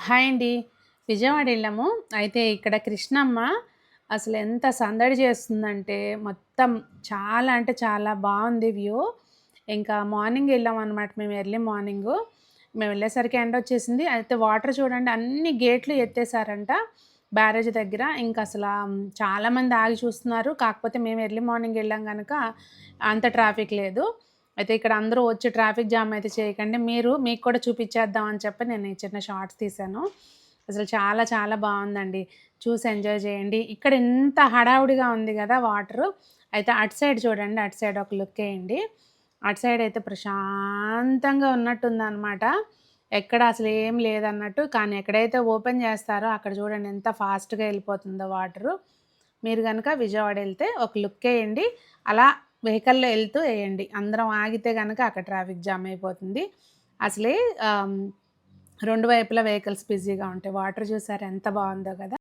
Hi అండి. విజయవాడ వెళ్ళాము. అయితే ఇక్కడ కృష్ణమ్మ అసలు ఎంత సందడి చేస్తుందంటే మొత్తం చాలా అంటే చాలా బాగుంది వ్యూ. ఇంకా మార్నింగ్ వెళ్ళాం అనమాట మేము ఎర్లీ మార్నింగ్. మేము వెళ్ళేసరికి ఎండ వచ్చేసింది. అయితే వాటర్ చూడండి అన్ని గేట్లు ఎత్తేసారంట బ్యారేజ్ దగ్గర. ఇంకా అసలు చాలామంది ఆగి చూస్తున్నారు. కాకపోతే మేము ఎర్లీ మార్నింగ్ వెళ్ళాం కనుక అంత ట్రాఫిక్ లేదు. అయితే ఇక్కడ అందరూ వచ్చి ట్రాఫిక్ జామ్ అయితే చేయకండి. మీరు మీకు కూడా చూపించేద్దాం అని చెప్పి నేను ఈ చిన్న షార్ట్స్ తీశాను. అసలు చాలా చాలా బాగుందండి. చూసి ఎంజాయ్ చేయండి. ఇక్కడ ఎంత హడావుడిగా ఉంది కదా వాటరు. అయితే అటు సైడ్ చూడండి అటు సైడ్ ఒక లుక్ వేయండి. అటు సైడ్ అయితే ప్రశాంతంగా ఉన్నట్టుంది అనమాట ఎక్కడ అసలు ఏం లేదన్నట్టు కానీ ఎక్కడైతే ఓపెన్ చేస్తారో అక్కడ చూడండి ఎంత ఫాస్ట్గా వెళ్ళిపోతుందో వాటరు. మీరు కనుక విజయవాడ వెళ్తే ఒక లుక్ వేయండి. అలా వెహికల్లో వెళ్తూ వేయండి అందరం ఆగితే కనుక అక్కడ ట్రాఫిక్ జామ్ అయిపోతుంది. అసలే రెండు వైపులా వెహికల్స్ బిజీగా ఉంటాయి. వాటర్ చూసారు ఎంత బాగుందో కదా!